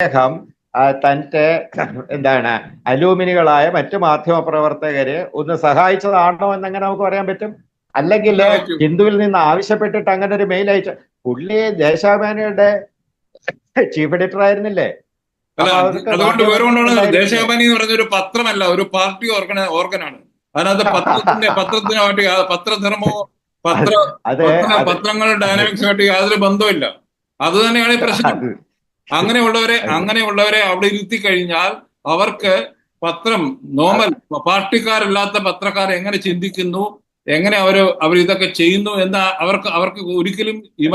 അദ്ദേഹം തന്റെ എന്താണ് അലൂമിനികളായ മറ്റു മാധ്യമ പ്രവർത്തകരെ ഒന്ന് സഹായിച്ചതാണോ എന്നങ്ങനെ നമുക്ക് പറയാൻ പറ്റും? അല്ലെങ്കിൽ. ഹിന്ദുവിൽ നിന്ന് ആവശ്യപ്പെട്ടിട്ട് അങ്ങനെ ഒരു മെയിൽ അയച്ച പുള്ളി ദേശാഭിമാനിയുടെ ചീഫ് എഡിറ്റർ ആയിരുന്നില്ലേ? അതുകൊണ്ട് ഉണ്ടായിരിക്കില്ലേ? ദേശാഭിമാനി എന്ന് പറഞ്ഞ ഒരു പത്രമല്ല ഒരു പാർട്ടി ഓർഗന ഓർഗനാണ്. അതിനകത്ത് പത്രത്തിന്റെ പത്രത്തിനുമായിട്ട് യാ- പത്രധർമ്മോ പത്ര പത്രങ്ങളുടെ ഡയനാമിക്സുമായിട്ട് യാതൊരു ബന്ധമില്ല അത് തന്നെയാണ് പ്രശ്നം. അങ്ങനെയുള്ളവരെ അങ്ങനെയുള്ളവരെ അവിടെ ഇരുത്തി കഴിഞ്ഞാൽ അവർക്ക് പത്രം നോർമൽ പാർട്ടിക്കാരല്ലാത്ത പത്രക്കാർ എങ്ങനെ ചിന്തിക്കുന്നു എങ്ങനെ അവർ അവർ ഇതൊക്കെ ചെയ്യുന്നു എന്ന് അവർക്ക് അവർക്ക് ഒരിക്കലും ഇവ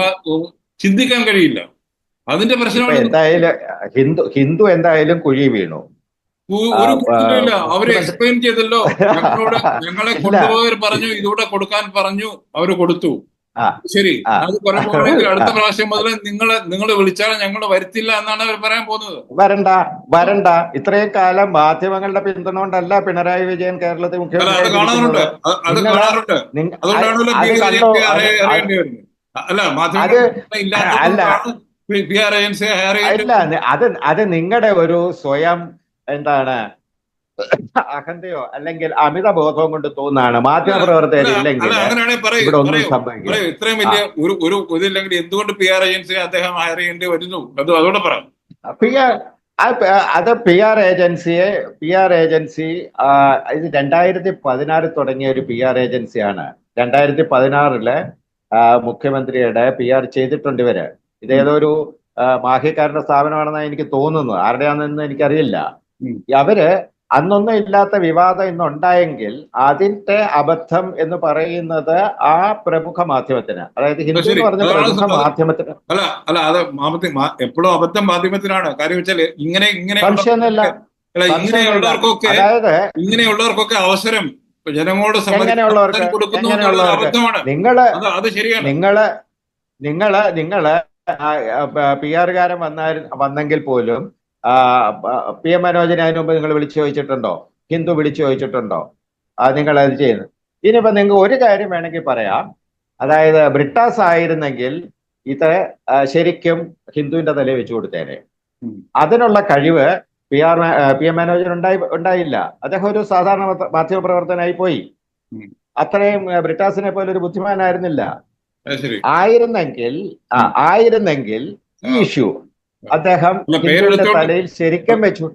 ചിന്തിക്കാൻ കഴിയില്ല. അതിന്റെ പ്രശ്നമാണ് എന്തായാലും ഹിന്ദു ഹിന്ദു എന്തായാലും കുഴി വീണു. ഒരു ആ, അവർ എക്സ്പ്ലെയിൻ ചെയ്തല്ലോ. ഞങ്ങളോട് ഞങ്ങളെ. കൊണ്ടുപോയവർ പറഞ്ഞു ഇതൂടെ കൊടുക്കാൻ പറഞ്ഞു അവർ കൊടുത്തു. ശരി. അത് പറയുമ്പോൾ അടുത്ത പ്രാവശ്യം മുതൽ നിങ്ങളെ നിങ്ങൾ വിളിച്ചാൽ ഞങ്ങൾ വരുത്തില്ല എന്നാണ് അവർ പറയാൻ പോകുന്നത്. വരണ്ട വരണ്ട. ഇത്രയും കാലം മാധ്യമങ്ങളുടെ പിന്തുണ കൊണ്ടല്ല പിണറായി വിജയൻ കേരളത്തിൽ മുഖ്യമന്ത്രി അല്ല അല്ല. അത് അത് നിങ്ങളുടെ ഒരു സ്വയം എന്താണ് അഹന്തയോ? അല്ലെങ്കിൽ അമിത ബോധവും കൊണ്ട് തോന്നാണ്. മാധ്യമ പ്രവർത്തകർ ഇല്ലെങ്കിൽ അങ്ങനെയാണെങ്കിൽ പറയൂ ഇവിടെ ഒന്നും പറയൂ. സംഭവിക്കില്ല. ഇത്രയും വലിയ ഒരു ഒരു ഇതില്ലെങ്കിൽ എന്തുകൊണ്ട് പി ആർ ഏജൻസി അദ്ദേഹം ഹയർ ചെയ്യേണ്ടി വരുന്നു? അത് അതോടെ പറ പി ആർ അത് പി ആർ ഏജൻസിയെ പി ആർ ഏജൻസി ഇത് രണ്ടായിരത്തി പതിനാറ് തുടങ്ങിയ ഒരു പി ആർ ഏജൻസിയാണ് രണ്ടായിരത്തി പതിനാറിൽ മുഖ്യമന്ത്രിയുടെ പി ആർ ചെയ്തിട്ടുണ്ട് ഇവർ. ഇതേതോ ഒരു ആ, മാഹിക്കാരന്റെ സ്ഥാപനമാണെന്നാണ് എനിക്ക് തോന്നുന്നത് ആരുടെയാണെന്ന് എനിക്കറിയില്ല. അവർ അന്നൊന്നും ഇല്ലാത്ത വിവാദം ഇന്നുണ്ടായെങ്കിൽ അതിന്റെ അബദ്ധം എന്ന് പറയുന്നത് ആ പ്രമുഖ മാധ്യമത്തിന് അതായത് ഹിന്ദു എന്ന് പറഞ്ഞ പ്രമുഖ മാധ്യമത്തിന്. അല്ല അല്ല അത് എപ്പോഴും അബദ്ധം മാധ്യമത്തിനാണ്. കാര്യം വെച്ചാൽ ഇങ്ങനെ ഇങ്ങനെ സംശയമൊന്നുമില്ല. ഇങ്ങനെയുള്ളവർക്കൊക്കെ അതായത് ഇങ്ങനെയുള്ളവർക്കൊക്കെ അവസരം ജനങ്ങളോട് എങ്ങനെയുള്ളവർക്ക്? നിങ്ങൾ നിങ്ങൾ നിങ്ങൾ നിങ്ങൾ പി ആറുകാരൻ വന്നാൽ വന്നെങ്കിൽ പോലും പ- എം മനോജിനെ അതിനു മുമ്പ് നിങ്ങൾ വിളിച്ചു ചോദിച്ചിട്ടുണ്ടോ? ഹിന്ദു വിളിച്ചു ചോദിച്ചിട്ടുണ്ടോ? ആ നിങ്ങൾ അത് ചെയ്യുന്നു. ഇനിയിപ്പോ നിങ്ങൾക്ക് ഒരു കാര്യം വേണമെങ്കിൽ പറയാം. അതായത് ബ്രിട്ടാസ് ആയിരുന്നെങ്കിൽ ഇത് ശരിക്കും ഹിന്ദുവിന്റെ തലയിൽ വെച്ചു കൊടുത്തേനെ. അതിനുള്ള കഴിവ് P R P M Manojan ഉണ്ടായി ഉണ്ടായില്ല. അദ്ദേഹം ഒരു സാധാരണ മാധ്യ- മാധ്യമ പ്രവർത്തനായി പോയി. അത്രയും ബ്രിട്ടാസിനെ പോലെ ഒരു ബുദ്ധിമാനായിരുന്നില്ല ആയിരുന്നെങ്കിൽ ആ ആയിരുന്നെങ്കിൽ ഈ. ഇഷ്യൂ അദ്ദേഹം തലയിൽ ശരിക്കും വെച്ചു.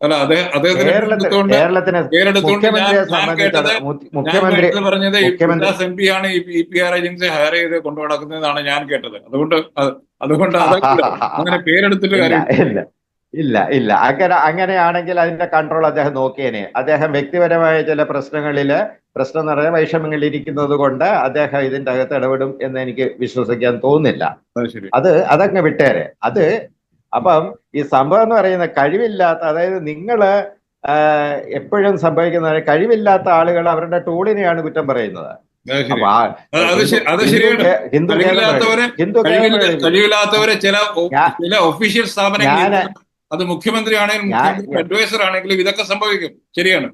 അല്ല അതെ കേരളത്തിന് മുഖ്യമന്ത്രിയെ സംബന്ധിച്ചിടത്തോളം മുഖ്യമന്ത്രി പറഞ്ഞത് എം പി ആണ് ഈ പി ആർ ഏജൻസി ഹയർ ചെയ്ത് കൊണ്ടു നടക്കുന്നതാണ് ഞാൻ കേട്ടത്. അതുകൊണ്ട് അതുകൊണ്ട് അങ്ങനെ പേരെടുത്തിട്ട് ഇല്ല കാര്യം ഇല്ല ഇല്ല അങ്ങനെ അങ്ങനെയാണെങ്കിൽ അതിന്റെ കൺട്രോൾ അദ്ദേഹം നോക്കിയേനെ. അദ്ദേഹം വ്യക്തിപരമായ ചില പ്രശ്നങ്ങളിൽ പ്രശ്നം നിറയെ വൈഷമ്യങ്ങളിൽ ഇരിക്കുന്നത് കൊണ്ട് അദ്ദേഹം ഇതിന്റെ അകത്ത് ഇടപെടും എന്ന് എനിക്ക് വിശ്വസിക്കാൻ തോന്നുന്നില്ല. അത് അതങ്ങ് വിട്ടേരെ. അത് അപ്പം ഈ സംഭവം എന്ന് പറയുന്ന കഴിവില്ലാത്ത അതായത് നിങ്ങൾ എപ്പോഴും സംഭവിക്കുന്ന കഴിവില്ലാത്ത ആളുകൾ അവരുടെ ടൂളിനെയാണ് കുറ്റം പറയുന്നത്. കഴിവില്ലാത്തവരെ ചില ചില ഒഫീഷ്യൽ സ്ഥാപനങ്ങളിൽ അത് മുഖ്യമന്ത്രി ആണെങ്കിലും അഡ്വൈസർ ആണെങ്കിലും ഇതൊക്കെ സംഭവിക്കും. ശരിയാണ്.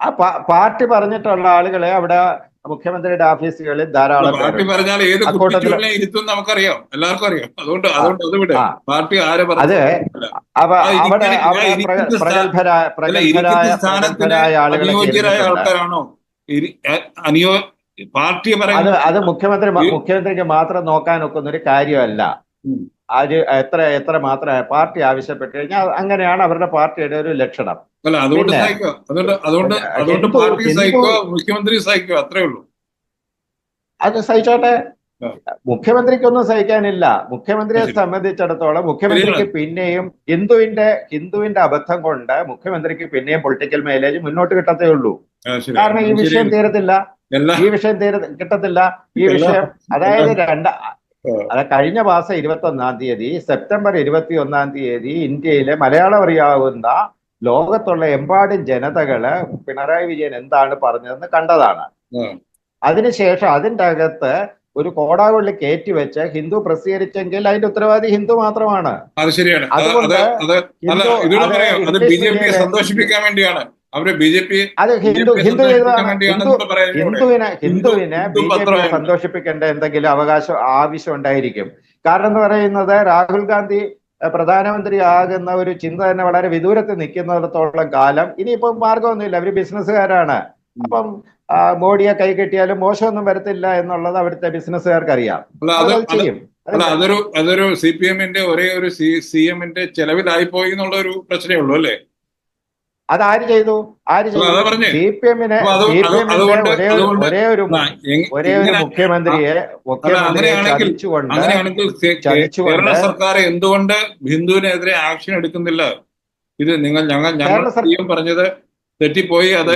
ആ പാർട്ടി പറഞ്ഞിട്ടുള്ള ആളുകളെ അവിടെ മുഖ്യമന്ത്രിയുടെ ഓഫീസുകളിൽ ധാരാളം പാർട്ടി പറഞ്ഞാൽ ഏത് ഇരുത്തും നമുക്കറിയാം. എല്ലാവർക്കും അറിയാം. അതുകൊണ്ട് അതുകൊണ്ട് അത് വിട്. പാർട്ടി ആരെ അത്. അപ്പൊ അവിടെ പ്രഗത്ഭരായ പ്രഗത്ഭരായ ആളുകളെ ആൾക്കാരാണോ? അനിയോ പാർട്ടി അത് അത് മുഖ്യമന്ത്രി മുഖ്യമന്ത്രിക്ക് മാത്രം നോക്കാൻ ഒക്കുന്ന ഒരു കാര്യമല്ല. അത് എത്ര എത്ര മാത്രം പാർട്ടി ആവശ്യപ്പെട്ട് കഴിഞ്ഞാൽ അങ്ങനെയാണ് അവരുടെ പാർട്ടിയുടെ ഒരു ലക്ഷണം. അല്ല അതുകൊണ്ട് അതുകൊണ്ട് അതുകൊണ്ട് അതുകൊണ്ട് പാർട്ടി ഹിന്ദു- സഹിക്കോ മുഖ്യമന്ത്രി സഹിക്കോ അത്രേ ഉള്ളൂ. അത് സഹിച്ചോട്ടെ. മുഖ്യമന്ത്രിക്കൊന്നും സഹിക്കാനില്ല. മുഖ്യമന്ത്രിയെ. സംബന്ധിച്ചിടത്തോളം മുഖ്യമന്ത്രിക്ക് പിന്നെയും ഹിന്ദുവിന്റെ ഹിന്ദുവിന്റെ അബദ്ധം കൊണ്ട് മുഖ്യമന്ത്രിക്ക് പിന്നെയും പൊളിറ്റിക്കൽ മൈലേജ് മുന്നോട്ട് കിട്ടത്തേ ഉള്ളൂ. കാരണം ഈ വിഷയം. തീരത്തില്ല. ഈ വിഷയം തീര കിട്ടത്തില്ല. ഈ വിഷയം അതായത് രണ്ട. അത് കഴിഞ്ഞ മാസം ഇരുപത്തി ഒന്നാം തീയതി സെപ്റ്റംബർ ഇരുപത്തി ഒന്നാം തീയതി ഇന്ത്യയിലെ മലയാളം അറിയാവുന്ന ലോകത്തുള്ള എമ്പാടും ജനതകൾ പിണറായി വിജയൻ എന്താണ് പറഞ്ഞതെന്ന് കണ്ടതാണ്. അതിനുശേഷം അതിന്റെ അകത്ത് ഒരു കോടാവള്ളി കയറ്റി വെച്ച് ഹിന്ദു പ്രസിദ്ധീകരിച്ചെങ്കിൽ അതിന്റെ ഉത്തരവാദി ഹിന്ദു മാത്രമാണ്. അത് ശരിയാണ്. അതുകൊണ്ട് ബി ജെ സന്തോഷിപ്പിക്കാൻ വേണ്ടിയാണ്. അവർ ബി ജെ പി അത് ഹിന്ദു ഹിന്ദു ചെയ്തതാണ് വേണ്ടിയാണ് ഹിന്ദു ഇവിടെ. പറയുന്നത് ഹിന്ദുവിനെ ഹിന്ദുവിനെ ഹിന്ദു ബി ജെ പി സന്തോഷിപ്പിക്കേണ്ട എന്തെങ്കിലും അവകാശം ആവശ്യം ഉണ്ടായിരിക്കും. കാരണം എന്ന് പറയുന്നത് രാഹുൽ ഗാന്ധി പ്രധാനമന്ത്രി ആകുന്ന ഒരു ചിന്ത തന്നെ വളരെ വിദൂരത്ത് നിൽക്കുന്നിടത്തോളം കാലം. ഇനിയിപ്പം മാർഗമൊന്നുമില്ല അവർ ബിസിനസ്സുകാരാണ്. അപ്പം മോഡിയെ കൈ കെട്ടിയാലും മോശമൊന്നും വരത്തില്ല എന്നുള്ളത് അവിടുത്തെ ബിസിനസ്സുകാർക്ക് അറിയാം ചെയ്യും. അല്ല അതൊരു അതൊരു സി പി എമ്മിന്റെ ഒരേ ഒരു സി സി എമ്മിന്റെ ചെലവിലായി പോയി എന്നുള്ള ഒരു പ്രശ്നമേ ഉള്ളൂ അല്ലേ? അത് ആര് ചെയ്തു? ആര് ചെയ്തു. സി പി എമ്മിനെ സി പി എമ്മിന്റെ ഒരേ ഒരു- ഒരേ ഒരു ഒരേ ഒരു മുഖ്യമന്ത്രിയെ മുഖ്യമന്ത്രിയെ ചതിച്ചുകൊണ്ട് ചതിച്ചുകൊണ്ട് സർക്കാർ എന്തുകൊണ്ട് ഹിന്ദുവിനെതിരെ ആക്ഷൻ എടുക്കുന്നില്ല? ഇത് നിങ്ങൾ ഞങ്ങൾ ഞങ്ങൾ പറഞ്ഞത് തെറ്റിപ്പോയി അത്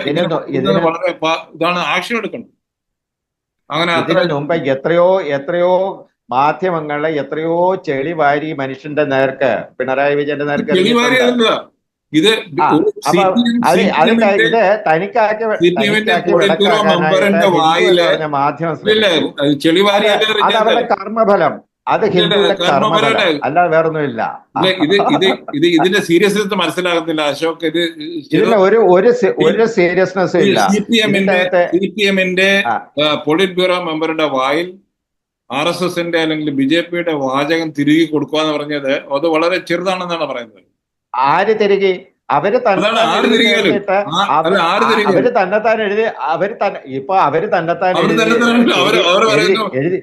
വളരെ ഇതാണ് ആക്ഷൻ എടുക്കണം. അങ്ങനെ അതിന് മുമ്പ് എത്രയോ എത്രയോ മാധ്യമങ്ങളെ എത്രയോ ചെളി വാരി മനുഷ്യന്റെ നേർക്ക് പിണറായി വിജയന്റെ നേർക്ക് ഇത് തനിക്കാക്കി കർമ്മഫലം. അത് ഹിന്ദുവിന്റെ കർമ്മഫലം അല്ലാതെ വേറൊന്നുമില്ല. ഇത് ഇത് ഇത് ഇതിന്റെ സീരിയസ്നെസ് മനസ്സിലാകുന്നില്ല അശോക്. ഇത് ഇതിന് ഒരു ഒരു സി- ഒരു സീരിയസ്നെസ്സും ഇല്ല. സി പി എമ്മിന്റെ സി പി എമ്മിന്റെ പൊളിറ്റ് ബ്യൂറോ മെമ്പറുടെ വായിൽ ആർ എസ് എസിന്റെ അല്ലെങ്കിൽ ബി ജെ പിയുടെ വാചകം തിരികെ കൊടുക്കുക എന്ന് പറഞ്ഞത് അത് വളരെ ചെറുതാണെന്നാണ് പറയുന്നത്. ആര് തിരികെ? അവർ തന്നെ അവർ തന്നെത്താൻ എഴുതി അവർ തന്നെ ഇപ്പൊ അവർ തന്നെത്താൻ എഴുതി-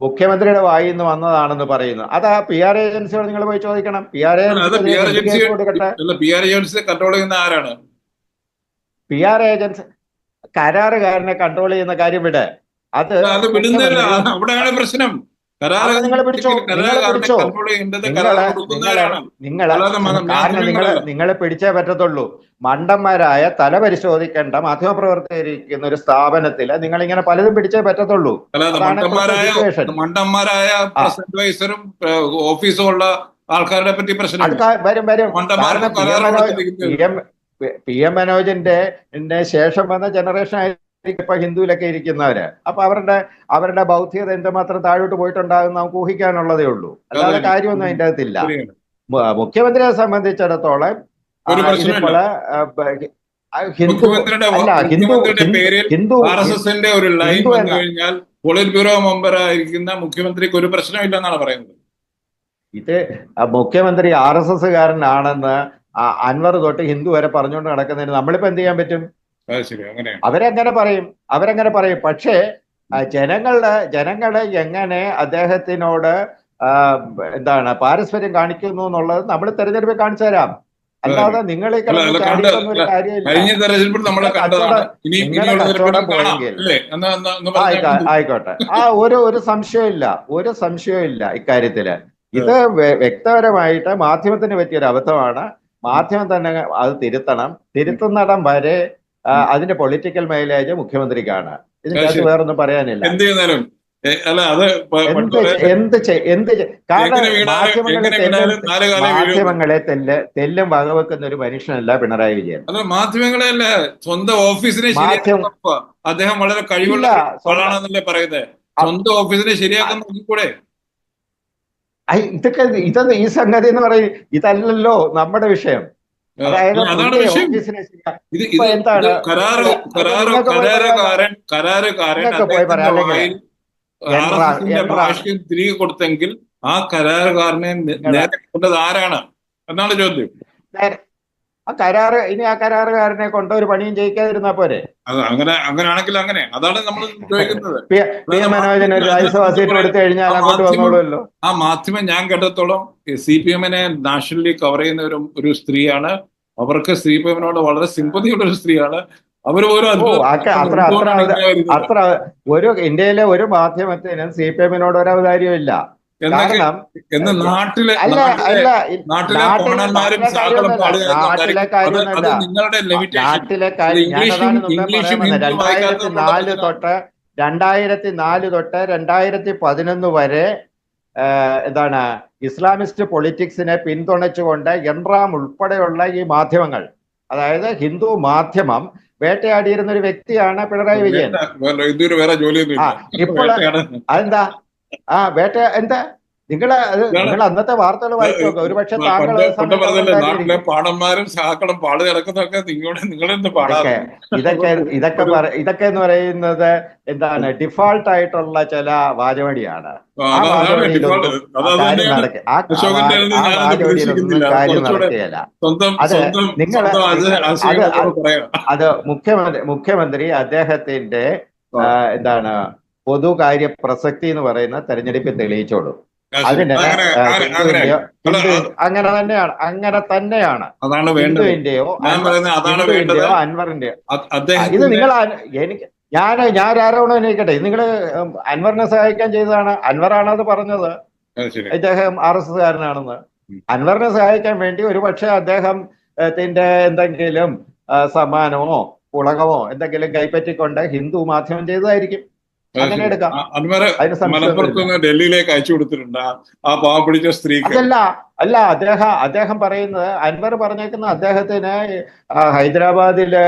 മുഖ്യമന്ത്രിയുടെ വായി വായിൽ നിന്ന് വന്നതാണെന്ന് പറയുന്നു. അത് ആ പി ആർ ഏജൻസിയോട് നിങ്ങൾ പോയി ചോദിക്കണം. പി ആർ ഏജൻസി കൊടുക്കട്ടെ. പി ആർ ഏജൻസി കൺട്രോൾ ചെയ്യുന്ന ആരാണ്? പി ആർ ഏജൻസി കരാറുകാരനെ കൺട്രോൾ ചെയ്യുന്ന കാര്യം വിട്. അത് അവിടെയാണ് പ്രശ്നം. നിങ്ങൾ പിടിച്ചോ, നിങ്ങൾ കരാറുകാരനെ പിടിച്ചോ. നിങ്ങളെ നിങ്ങളെ നിങ്ങളെ കാരണം നിങ്ങൾ. നിങ്ങളെ പിടിച്ചേ പറ്റത്തുള്ളൂ. മണ്ടന്മാരായ തല പരിശോധിക്കേണ്ട മാധ്യമപ്രവർത്തകരിക്കുന്ന ഒരു സ്ഥാപനത്തിൽ നിങ്ങൾ ഇങ്ങനെ പലതും പിടിച്ചേ പറ്റത്തുള്ളൂ. മണ്ടന്മാരായ വൈസറും situation. മണ്ടന്മാരായ പ്രസ് അഡ്വൈസറും ഓഫീസും ഉള്ള ആൾക്കാരെ പറ്റി പ്രശ്നം വരും വരും. പി എം മനോജിന്റെ ശേഷം വന്ന ജനറേഷൻ ആയിരിക്കും ഇപ്പൊ ഹിന്ദുവിലൊക്കെ ഇരിക്കുന്നവര്. അപ്പൊ അവരുടെ അവരുടെ ബൗദ്ധികത എന്തുമാത്രം താഴോട്ട് പോയിട്ടുണ്ടാകും നമുക്ക് ഊഹിക്കാനുള്ളതേ ഉള്ളൂ. അല്ലാതെ. കാര്യമൊന്നും അതിന്റെ അകത്തില്ല. മുഖ്യമന്ത്രിയെ സംബന്ധിച്ചിടത്തോളം ആ, ഒരു ലൈൻ വന്നു കഴിഞ്ഞാൽ പോളിറ്റ് ബ്യൂറോ മെമ്പർ ആയിരിക്കുന്ന മുഖ്യമന്ത്രിക്ക് ഒരു പ്രശ്നമില്ലെന്നാണ് പറയുന്നത്. ഇത് മുഖ്യമന്ത്രി ആർ എസ് എസ് കാരനാണെന്ന് അൻവർ തൊട്ട് ഹിന്ദു വരെ പറഞ്ഞുകൊണ്ട് നടക്കുന്നതിന് നമ്മളിപ്പോ എന്ത് ചെയ്യാൻ പറ്റും? അവരെങ്ങനെ പറയും അവരെങ്ങനെ പറയും. പക്ഷേ ജനങ്ങളുടെ ജനങ്ങളെ എങ്ങനെ അദ്ദേഹത്തിനോട് എന്താണ് പാരസ്പര്യം കാണിക്കുന്നു എന്നുള്ളത് നമ്മൾ തെരഞ്ഞെടുപ്പിൽ കാണിച്ചു തരാം. അല്ലാതെ നിങ്ങൾ ആയിക്കോട്ടെ ആ ഒരു ഒരു സംശയമില്ല ഒരു സംശയമില്ല ഇക്കാര്യത്തിൽ. ഇത് വ്യ- വ്യക്തപരമായിട്ട് മാധ്യമത്തിന് പറ്റിയൊരു അബദ്ധമാണ് മാധ്യമം തന്നെ അത് തിരുത്തണം. തിരുത്തുന്നിടം വരെ അതിന്റെ പൊളിറ്റിക്കൽ മൈലേജ് മുഖ്യമന്ത്രിക്കാണ്. ഇതിനകത്ത് വേറൊന്നും പറയാനില്ല. എന്ത് ചെയ്താലും അല്ല അത് എന്ത് എന്ത് കാരണം മാധ്യമങ്ങളെ തെല്ലും തെല്ല് വകവെക്കുന്ന ഒരു മനുഷ്യനല്ല പിണറായി വിജയൻ. മാധ്യമങ്ങളെ മാധ്യമങ്ങളെയല്ല സ്വന്തം ഓഫീസിനെ അദ്ദേഹം വളരെ കഴിവുള്ള ആളാണെന്നല്ലേ പറയുന്നത് സ്വന്തം ഓഫീസിനെ ശരിയാക്കാൻ നോക്കിക്കൂടെ? ഇതൊക്കെ ഇത് ഈ സംഗതി എന്ന് പറയും ഇതല്ലല്ലോ നമ്മുടെ വിഷയം. അതാണ് വിഷയം. ഇത് ഇത് കരാറ് കരാറ് കരാറുകാരൻ കരാറുകാരൻ അദ്ദേഹത്തിന്റെ ഭാഷയും തിരികെ കൊടുത്തെങ്കിൽ ആ കരാറുകാരനെ നേരെ കൊണ്ടത് ആരാണ്? എന്നാണ് ചോദ്യം. ആ കരാറ് ഇനി ആ കരാറുകാരനെ കൊണ്ട് ഒരു പണിയും ചെയ്യിക്കാതിരുന്നാ പോരെ? അങ്ങനെ അങ്ങനെയാണെങ്കിൽ അങ്ങനെ. അതാണ് നമ്മൾ ചോദിക്കുന്നത്. പി പി എം മനോജൻ ഒരു രാജ്യസഭാ സീറ്റ് എടുത്തു കഴിഞ്ഞാൽ അങ്ങോട്ട് വന്നോളൂല്ലോ ആ മാധ്യമം ഞാൻ കേട്ടത്തോളം സി പി എമ്മിനെ നാഷണലി കവർ ചെയ്യുന്ന ഒരു ഒരു സ്ത്രീയാണ് അവർക്ക് എമ്മിനോട് വളരെ സിമ്പതിയുള്ള ഒരു സ്ത്രീയാണ്. അവർ ഓരോ അത്ര അത്ര ഒരു ഇന്ത്യയിലെ ഒരു മാധ്യമത്തിനും സി പി എമ്മിനോട് ഒരു എന്ന് നാട്ടിലെ രണ്ടായിരത്തി നാല്. തൊട്ട് രണ്ടായിരത്തി നാല് തൊട്ട് രണ്ടായിരത്തി പതിനൊന്ന് വരെ എന്താണ്? ഇസ്ലാമിസ്റ്റ് പൊളിറ്റിക്സിനെ പിന്തുണച്ചുകൊണ്ട് എൻറാം ഉൾപ്പെടെയുള്ള ഈ മാധ്യമങ്ങൾ അതായത് ഹിന്ദു മാധ്യമം വേട്ടയാടിയിരുന്ന ഒരു വ്യക്തിയാണ് പിണറായി വിജയൻ. ഇപ്പോൾ അതെന്താ? ആ വേട്ട എന്താ? നിങ്ങൾ നിങ്ങൾ അന്നത്തെ വാർത്തകൾ താങ്കൾ നാട്ടിലെ പാടന്മാരും സഹാക്കളും പാട് കിടക്കുന്നതൊക്കെ നിങ്ങളുടെ നിങ്ങളെന്ന് പാടാറ്. ഇതൊക്കെ ഇതൊക്കെ ഇതൊക്കെ ഇതൊക്കെ എന്ന് പറയുന്നത് എന്താണ് ഡിഫോൾട്ട് ആയിട്ടുള്ള ചില വാചവടിയാണ് ആ, വാചവടിയിലൊന്നും കാര്യം സ്വന്തം അത് മുഖ്യമന്ത്രി മുഖ്യമന്ത്രി അദ്ദേഹത്തിന്റെ എന്താണ് പൊതുകാര്യ പ്രസക്തി എന്ന് പറയുന്ന തെരഞ്ഞെടുപ്പിൽ തെളിയിച്ചോളൂ. അതിന് അങ്ങനെ തന്നെയാണ് അങ്ങനെ തന്നെയാണ്. അതാണ് ഹിന്ദുവിന്റെയോ അൻവറിന്റെയോ ഇത് നിങ്ങൾ എനിക്ക് ഞാൻ ഞാൻ ആരോണം എനിക്കട്ടെ നിങ്ങൾ അൻവറിനെ സഹായിക്കാൻ ചെയ്തതാണ്. അൻവറാണ് അത് പറഞ്ഞത്. അദ്ദേഹം ആർ എസ് എസ്കാരനാണെന്ന്. അൻവറിനെ സഹായിക്കാൻ വേണ്ടി ഒരു അദ്ദേഹം അദ്ദേഹത്തിന്റെ എന്തെങ്കിലും സമ്മാനമോ പുളകമോ എന്തെങ്കിലും കൈപ്പറ്റിക്കൊണ്ട് ഹിന്ദു മാധ്യമം ചെയ്തതായിരിക്കും. അങ്ങനെ എടുക്കാം. അ- അൻവർ അതിന് മലപ്പുറത്ത് സംശയമൊന്നുമില്ല ഡൽഹിയിലേക്ക് അയച്ചു കൊടുത്തിട്ടുണ്ട്? ആ- ആ പാവം പിടിച്ച സ്ത്രീക്ക്. അതല്ല അല്ല അദ്ദേഹം അദ്ദേഹം പറയുന്നത് അൻവർ പറഞ്ഞേക്കുന്ന അദ്ദേഹത്തിന് ഹൈദരാബാദിലെ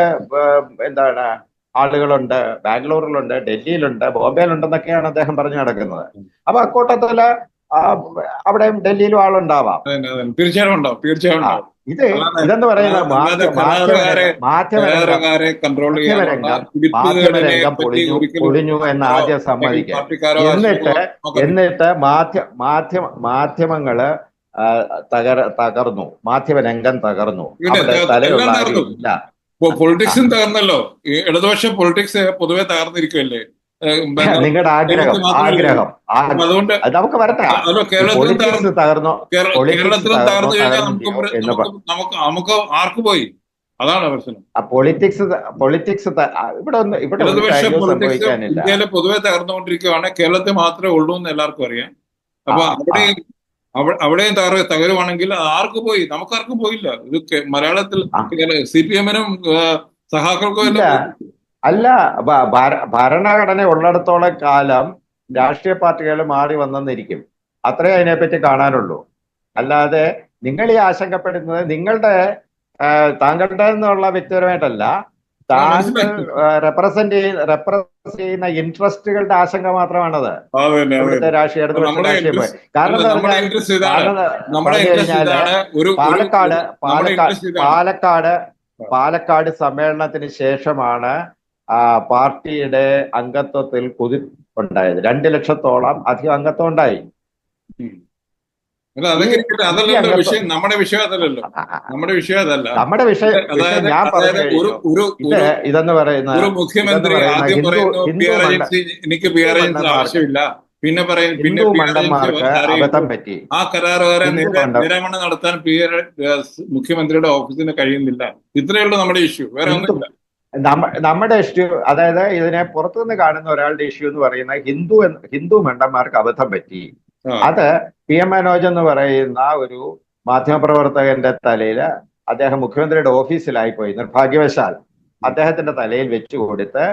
എന്താണ് ആളുകളുണ്ട് ബാംഗ്ലൂരിലുണ്ട് ഡൽഹിയിലുണ്ട് ബോംബെയിലുണ്ടെന്നൊക്കെയാണ് അദ്ദേഹം പറഞ്ഞു നടക്കുന്നത്. അപ്പൊ അക്കൂട്ടത്തിൽ അവിടെയും ഡൽഹിയിലും ആളുണ്ടാവാം. തീർച്ചയായും ഉണ്ടാവും തീർച്ചയായും ഇത് ഇതെന്ന് പറയുന്നത്? മാധ്യമരംഗം പൊളിഞ്ഞു പൊളിഞ്ഞു എന്ന് ആദ്യം സമ്മതിക്കാം. എന്നിട്ട് എന്നിട്ട് മാധ്യ മാധ്യമ മാധ്യമങ്ങൾ തകർ തകർന്നു. മാധ്യമരംഗം തകർന്നു. അവിടെ തലയുള്ള പൊളിറ്റിക്സും തകർന്നല്ലോ. ഇടതുപക്ഷ പൊളിറ്റിക്സ് പൊതുവെ ബംഗാൾ- നിങ്ങളുടെ ആഗ്രഹം കേരളത്തിൽ ആഗ്രഹം. അതുകൊണ്ട് അത് നമുക്ക് വരട്ടെ. കേരളത്തിൽ തകർന്നു. പൊളിറ്റിക്സ് തകർന്നു കഴിഞ്ഞാൽ നമുക്ക് നമുക്ക് ആർക്ക് പോയി? അതാണ് പ്രശ്നം. പൊളിറ്റിക്സ് പൊളിറ്റിക്സ് ഇവിടെ ഒന്ന് ഇവിടെ ഇന്ത്യയിലെ പൊതുവെ തകർന്നുകൊണ്ടിരിക്കുകയാണ് കേരളത്തിൽ മാത്രമേ ഉള്ളൂ എന്ന് എല്ലാവർക്കും അറിയാം. അപ്പൊ അവിടെയും അവിടെ അവ- അവിടെയും തകർ തകരുവാണെങ്കിൽ ആർക്ക് പോയി? നമുക്കാർക്കും പോയില്ല. ഇത് മലയാളത്തിൽ. സി പി എമ്മിനും സഹാക്കൾക്കും എല്ലാം അല്ല ഭരണഘടന ഉള്ളിടത്തോളം കാലം രാഷ്ട്രീയ പാർട്ടികൾ മാറി വന്നെന്നിരിക്കും അത്രേ അതിനെപ്പറ്റി കാണാനുള്ളൂ. അല്ലാതെ നിങ്ങൾ ഈ ആശങ്കപ്പെടുന്നത് നിങ്ങളുടെ താങ്കളുടെ എന്നുള്ള വ്യക്തിപരമായിട്ടല്ല. താങ്കൾ റെപ്രസെന്റ് ചെയ്യുന്ന റെപ്രസെന്റ് ചെയ്യുന്ന ഇൻട്രസ്റ്റുകളുടെ ആശങ്ക മാത്രമാണത്. ഇവിടുത്തെ രാഷ്ട്രീയ കാരണം പാലക്കാട് പാലക്കാട് പാലക്കാട് പാലക്കാട് സമ്മേളനത്തിന് ശേഷമാണ് പാർട്ടിയുടെ അംഗത്വത്തിൽ കുതി ഉണ്ടായത് രണ്ട് ലക്ഷത്തോളം അധികം അംഗത്വം ഉണ്ടായി. അതല്ലല്ലോ വിഷയം നമ്മുടെ വിഷയം അതല്ലല്ലോ. നമ്മുടെ വിഷയം അതല്ല. നമ്മുടെ വിഷയം ഞാൻ ഇതെന്ന് പറയുന്നത് ഒരു മുഖ്യമന്ത്രി ആദ്യം പറയുന്നു എനിക്ക് പി ആർ ഏജൻസി ആവശ്യമില്ല. പിന്നെ പറയും പിന്നെ ആ കരാറുകാരെ നിരമണം നടത്താൻ പി ആർ മുഖ്യമന്ത്രിയുടെ ഓഫീസിന് കഴിയുന്നില്ല. ഇത്രയുള്ളൂ നമ്മുടെ ഇഷ്യൂ വേറെ ഒന്നുമില്ല. നമ്മുടെ ഇഷ്യൂ അതായത് ഇതിനെ പുറത്തുനിന്ന് കാണുന്ന ഒരാളുടെ ഇഷ്യൂ എന്ന് പറയുന്ന ഹിന്ദു ഹിന്ദു മണ്ടന്മാർക്ക് അബദ്ധം പറ്റി. അത് പി എം മനോജ് എന്ന് പറയുന്ന ഒരു മാധ്യമപ്രവർത്തകന്റെ തലയിൽ അദ്ദേഹം മുഖ്യമന്ത്രിയുടെ ഓഫീസിലായി പോയി നിർഭാഗ്യവശാൽ അദ്ദേഹത്തിന്റെ തലയിൽ വെച്ചു കൊടുത്ത്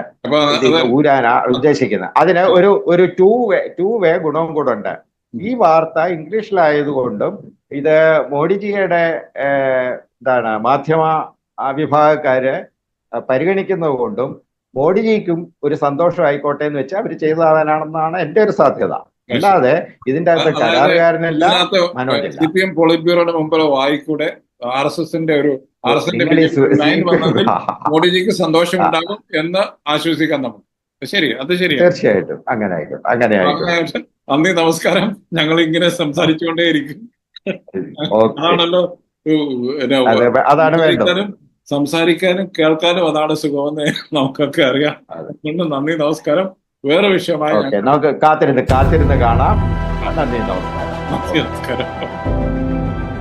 ഊരാനാ ഉദ്ദേശിക്കുന്നത് അതിന് ഒരു ഒരു ടൂ വേ ടൂ വേ ഗുണവും കൂടെ ഉണ്ട്. ഈ വാർത്ത ഇംഗ്ലീഷിലായതുകൊണ്ടും ഇത് മോഡിജിയുടെ എന്താണ് മാധ്യമ വിഭാഗക്കാര് പരിഗണിക്കുന്നത് കൊണ്ടും മോഡിജിക്കും ഒരു സന്തോഷം ആയിക്കോട്ടെ എന്ന് വെച്ചാൽ അവർ ചെയ്തതാവാനാണെന്നാണ് എന്റെ ഒരു സാധ്യത. അല്ലാതെ ഇതിന്റെ അകത്ത് കരാറുകാരനല്ല മനോജില്ല. സി പി എം പോളിറ്റ് ബ്യൂറോയുടെ മുമ്പിലെ വായിക്കൂടെ ആർ എസ് എസിന്റെ ഒരു ആർ എസ് നിങ്ങൾ ഈ സന്തോഷം ഉണ്ടാകും മോഡിജിക്ക് എന്ന് ആശ്വസിക്കാൻ നമുക്ക് ശരി അത് ശരി. തീർച്ചയായിട്ടും. അങ്ങനെ ആയിക്കോട്ടെ അങ്ങനെ ആയിക്കോട്ടെ നന്ദി നമസ്കാരം. ഞങ്ങൾ ഇങ്ങനെ സംസാരിച്ചുകൊണ്ടേയിരിക്കും. അതാണല്ലോ അതാണ് വേണ്ടത്. സംസാരിക്കാനും കേൾക്കാനും അതാണ് സുഖമെന്ന് നമുക്കൊക്കെ അറിയാം. അതെ. അതുകൊണ്ട് നന്ദി നമസ്കാരം. വേറെ വിഷയമായി നമുക്ക് കാത്തിരുന്ന് കാത്തിരുന്ന് കാണാം. നന്ദി നമസ്കാരം. നന്ദി നമസ്കാരം.